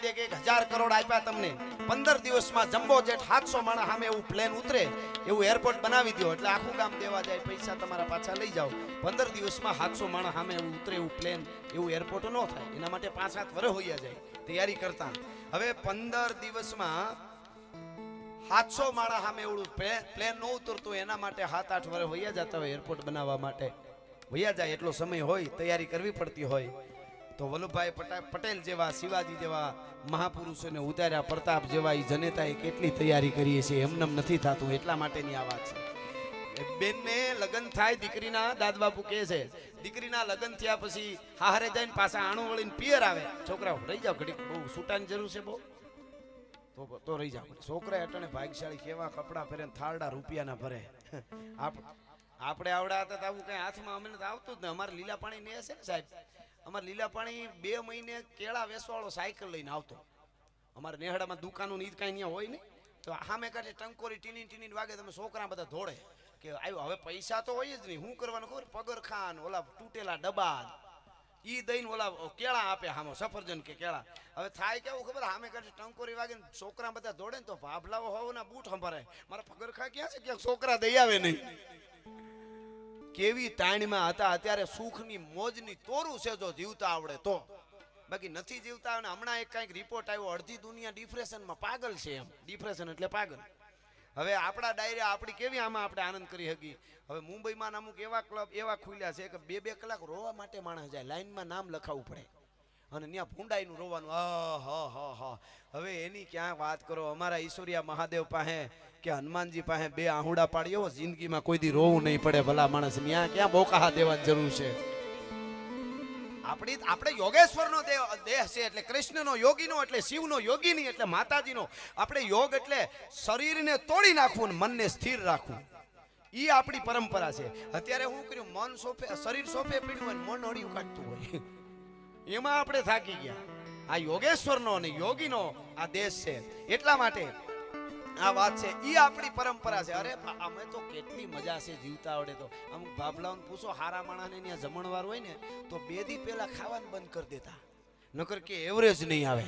આપી દે કે એક હજાર કરોડ આપ્યા તમને. પંદર દિવસમાં જમ્બો જેટ સાતસો માણસ સામે એવું પ્લેન ઉતરે, એવું એરપોર્ટ બનાવી દો એટલે આખું ગામ દેવા જાય, પૈસા તમારા પાછા લઈ જાઓ. પંદર દિવસમાં સાતસો માણા સામે એવું ઉતરે એવું પ્લેન એવું એરપોર્ટ ન થાય. એના માટે પાંચ સાત વરે હોઈયા જાય. તૈયારી કરતા. હવે પંદર દિવસમાં સાતસો માળા સામે એવું પ્લેન ન ઉતરતું, એના માટે સાત આઠ વર્ષ વૈયા જતા હોય એરપોર્ટ બનાવવા માટે. વૈયા જાય, એટલો સમય હોય, તૈયારી કરવી પડતી હોય. તો વલ્લભભાઈ પટેલ જેવા, શિવાજી જેવા મહાપુરુષોને ઉતાર્યા, પ્રતાપ જેવા એ જનેતાએ કેટલી તૈયારી કરીએ છીએ, એમનેમ નથી થતું, એટલા માટેની આ વાત છે. બેનને લગ્ન થાય, દીકરીના દાદબાપુ કહે છે, દીકરીના લગ્ન થયા પછી હારે જઈને પાછા આણું વળીને પિયર આવે. છોકરાઓ, રહી જાવ ઘડીક, બહુ સૂટાની જરૂર છે બહુ. તો તો રહી જાવ છોકરા અટણે ભાગશાળી કેવા કપડાં પહેરે થાળડા રૂપિયાના ભરે. આપણે આવડા હતા આવું કઈ હાથમાં અમને આવતું જ ને અમારે લીલા પાણી ને હશે ને સાહેબ? અમારે લીલા પાણી બે મહિને કેળા વેસવાળો સાયકલ લઈને આવતો. અમારે નેહડામાં દુકાનો ને ઈ કાંઈ ત્યાં હોય નહીં. તો સામે કાઢે ટંકોરી ટીની ટીની વાગે તમે છોકરા બધા ધોડે કે આવ્યો હવે પૈસા તો હોય જ નહીં. શું કરવાનું ખબર? પગરખાન ઓલા તૂટેલા ડબ્બા. ઈ દઈને ઓલા કેળા આપે હામો, સફરજન કે કેળા. હવે થાય કેવું ખબર? હામે કાઢે ટંકોરી વાગે છોકરા બધા દોડે ને તો ભાભલાઓ હોવના બૂટ સંભાળે. મારા પગરખા ક્યાં છે? ક્યાંક છોકરા દઈ આવે નહીં. કેવી તાણીમાં હતા, અત્યારે સુખની મોજની તોરું છે જો જીવતા આવડે તો. બાકી નથી જીવતા અને હમણાં એક કાંઈક રિપોર્ટ આવ્યો, અડધી દુનિયા ડિપ્રેશનમાં પાગલ છે એમ. ડિપ્રેશન એટલે પાગલ. હવે આપણા ડાયરે આપણી કેવી આમાં આપણે આનંદ કરી શકી હવે મુંબઈમાં અમુક એવા ક્લબ એવા ખુલ્યા છે કે બે બે કલાક રોવા માટે માણસ જાય, લાઈનમાં નામ લખાવવું પડે. અને ત્યાં ભૂંડાઈનું રોવાનું હ હ હા હવે એની ક્યાં વાત કરો? અમારા ઈશ્વરિયા મહાદેવ પાસે કે હનુમાનજી પાસે બે આહુડા પાડ્યો જિંદગીમાં કોઈ દી રોવું નહીં પડે ભલા માણસ. ત્યાં ક્યાં બોકાહા દેવાની જરૂર છે? આપણી આપણે યોગેશ્વરનો દેહ દેહ છે એટલે કૃષ્ણનો યોગીનો, એટલે શિવનો યોગીની, એટલે માતાજીનો. આપણે યોગ એટલે શરીરને તોડી નાખવું અને મનને સ્થિર રાખવું. એ આપણી પરંપરા છે. અત્યારે હું કર્યું, મન સોફે શરીર સોફે પીડ્યું હોય મન અડિયું કાઢતું હોય. એમાં આપણે થાકી ગયા. આ યોગેશ્વરનો અને યોગીનો આ દેશ છે. એટલા માટે આ વાત છે. ઈ આપણી પરંપરા છે. અરે અમે તો કેટલી મજા છે જીવતા આવડે તો. અમુક ભાભલાઓને પૂછો, હારા માણસને ત્યાં જમણવાર હોય ને, તો બે દી પહેલા ખાવાનું બંધ કરી દેતા. નકર કે એવરેજ નહીં આવે.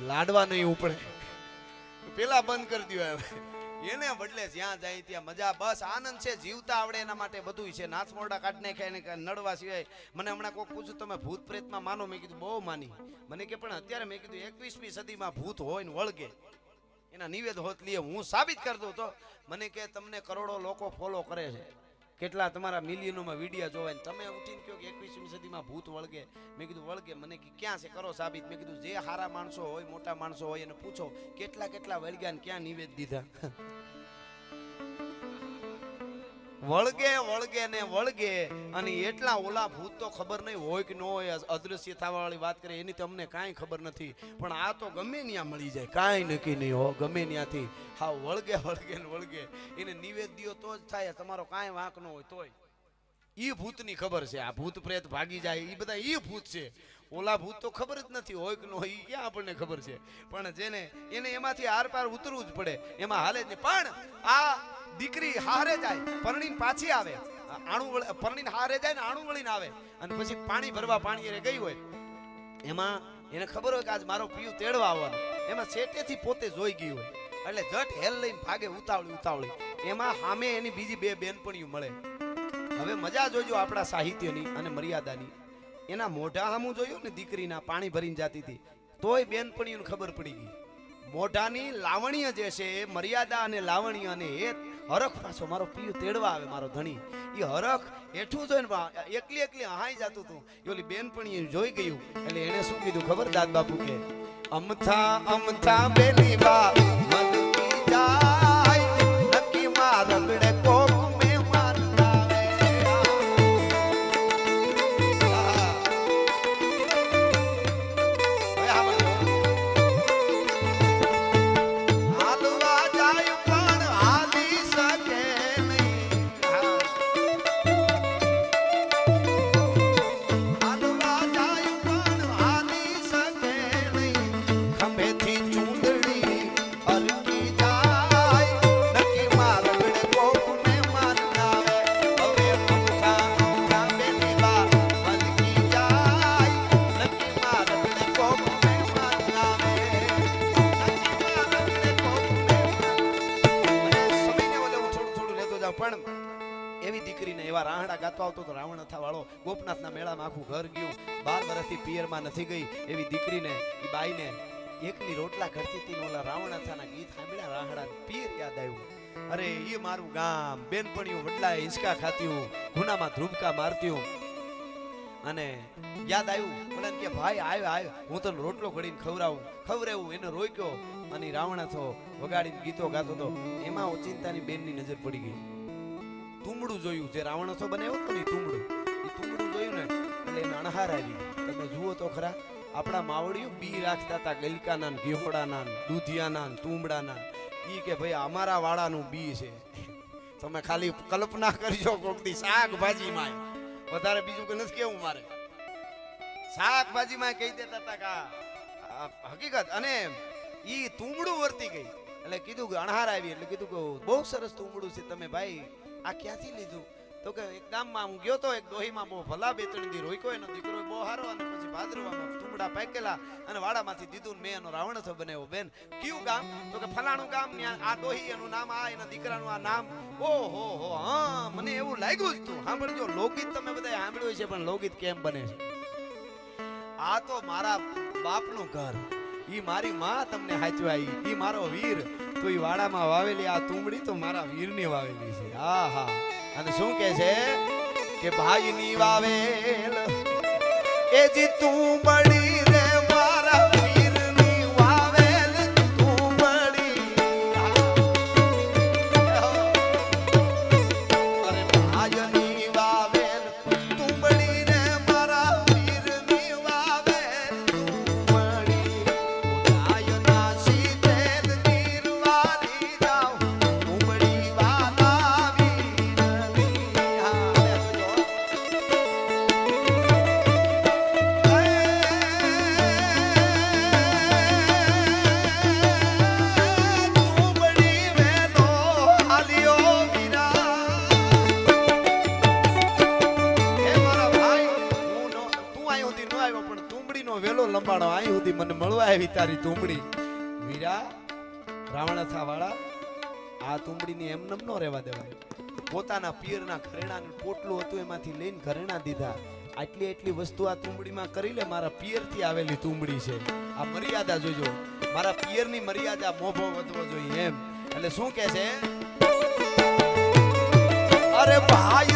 લાડવા નહીં ઉપડે. પેલા બંધ કરી દો હવે એને બદલે જ્યાં જાય ત્યાં મજા. બસ આનંદ છે, જીવતા આવડે એના માટે બધું છે. નાથ મોરડા કાઢ નાખ્યા એને નડવા સિવાય. મને હમણાં કોઈક પૂછ્યું, તમે ભૂત પ્રેતમાં માનો? મેં કીધું, બહુ માની. મને કે, પણ અત્યારે મેં કીધું, એકવીસમી સદીમાં ભૂત હોય ને વળગે. એના નિવેદ હોત લીએ હું સાબિત કરી દઉં તો મને કે તમને કરોડો લોકો ફોલો કરે છે. કેટલા તમારા મિલિયનોમાં વિડીયા જોવાય ને તમે ઉઠીને કહો કે એકવીસમી સદીમાં ભૂત વળગે. મેં કીધું, વળગે. મને કે, ક્યાં છે? કરો સાબિત. મેં કીધું, જે હારા માણસો હોય, મોટા માણસો હોય એને પૂછો, કેટલા કેટલા વળગ્યા ને ક્યાં નિવેદ દીધા? વળગે વળગે ને વળગે. અને એટલા ઓલા ભૂત તો ખબર નહીં હોય કે ન હોય અદૃશ્ય થવા વાળી વાત કરે, એની તમને કાંઈ ખબર નથી. પણ આ તો ગમે ત્યાં મળી જાય, કાંઈ નક્કી નહીં હો, ગમે ત્યાંથી. હા, વળગે વળગે ને વળગે. એને નિવેદ્યો તો જ થાય, તમારો કાંઈ વાંક ન હોય તોય. ઈ ભૂતની ખબર છે. આ ભૂત પ્રેત ભાગી જાય, ઈ બધા ઈ ભૂત છે. ઓલા ભૂત તો ખબર જ નથી હોય કે ન હોય એ આપણને ખબર છે? પણ જેને, એને એમાંથી આરપાર ઉતરવું જ પડે. એમાં હાલે જ નહીં. પણ આ દીકરી હારે જાય, પરણીને પાછી આવે. આણું પરણીને હારે જાય ને આણું વળીને આવે. અને પછી પાણી ભરવા પાણી ગઈ હોય. એમાં એને ખબર હોય કે આજ મારો પિયું તેડવા આવવાનો. એમાં છેટેથી પોતે જોઈ ગઈ હોય. એટલે જટ હેલ લઈને ભાગે ઉતાવળી ઉતાવળી. એમાં સામે એની બીજી બે બેનપણીઓ મળે. હવે મજા જોજો આપણા સાહિત્યની અને મર્યાદાની. એના મોઢા સામું જોયું ને દીકરીના પાણી ભરીને જાતી હતી. તોય બેનપણીઓને ખબર પડી ગઈ. મોઢાની લાવણ્ય જે છે એ મર્યાદા અને લાવણ્ય અને એ હરખ પાછો મારો પિયુ તેડવા આવે, મારો ધણી. એ હરખ એઠું જોઈને એકલી એકલી હાઈ જતું હતું એ ઓલી બેનપણીએ જોઈ ગયું, એટલે એને શું કીધું ખબર દાદ બાપુ કે, અમથા અમથા બેલી બા, મન જાય, નક્કી માં રગડે આવતો તો રાવણ વાળો ગોપનાથના મેળામાં આખું ઘર ગયું. બાર વર્ષથી પિયરમાં નથી ગઈ. એવી દીકરીને, એ બાઈને એકની રોટલા કરતી હતી ઓલા રાવણાથાના ગીત સાંભળ્યા. રાહડા પિયર યાદ આવ્યું. અરે, એ મારું ગામ. બેનપણીઓ વડલા હિંચકા ખાતીયું ગુનામાં ધ્રુમકા મારતીયું અને યાદ આવ્યું, મને કે, ભાઈ આવ્યો આવ્યો હું તને રોટલો ઘડીને ખવડાવું. ખવડાવું, એને રોક્યો. અને રાવણા રાવણ વગાડીને ગીતો ગાતો હતો. એમાં ઓચિંતાની બેનની નજર પડી ગઈ. તુમડું જોયું. જે રાવણ હતો બનાવ્યો હતો ને ઈ તુંબડું એ જોયું ને? એટલે એને આવી તમે જુઓ તો ખરા, આપણા માવડીઓ બી રાખતા હતા ગલકાના ઘેહોડાના દૂધિયાના તુંબડાના ઈ કે ભાઈ અમારા વાળાનું બી છે. તમે ખાલી કલ્પના કરજો કોક દી શાકભાજીમાં. વધારે બીજું કે નથી કેવું મારે? શાકભાજીમાં કહી દેતા હતા હકીકત. અને ઈ તુંબડું વર્તી ગઈ. એટલે કીધું કે અણહાર આવી. એટલે કીધું કે બહુ સરસ તુંબડું છે. તમે ભાઈ, આ ક્યાંથી લીધું? તો કે એક ગામમાં હું ગયો તો એક દોહીમાં બહુ ભલા બે ત્રણ દી રોક્યો, એનો દીકરો બહુ હારો અને પછી ભાદરવામાં તુંબડા પાકેલા અને વાડામાંથી દીધું મેં એનો રાવણથો બનાવ્યો. બેન, કયું ગામ? તો કે ફલાણું ગામ આ દોહી એનું નામ, આ એના દીકરાનું આ નામ. ઓહો હો, હા, મને એવું લાગ્યું જ તું. સાંભળજો, લોકગીત તમે બધા સાંભળ્યું છે પણ લોકગીત કેમ બને છે? આ તો મારા બાપનું ઘર. ઈ મારી માં તમને હાચવાઈ ઈ મારો વીર. તો ઈ વાડામાં વાવેલી આ તુંબડી તો મારા વીરની વાવેલી છે. આહા. અને શું કે છે? કે ભાઈની વાવેલ એ જી તુંબડી રે લંબાડો અહીં સુધી મને મળવા આવી તારી તુંબડી. વીરા રાવણથા વાળા આ તુંબડીને એમનેમ નો રહેવા દેવાય. પોતાના પિયરના ઘરેણાનું પોટલું હતું એમાંથી લઈને ઘરેણા દીધા. આટલી એટલી વસ્તુ આ તુંબડીમાં કરી લે, મારા પિયરથી આવેલી તુંબડી છે. આ મર્યાદા જોજો. મારા પિયરની મર્યાદા મોભો વધવો જોઈએ એમ. એટલે શું કે છે? અરે ભાઈ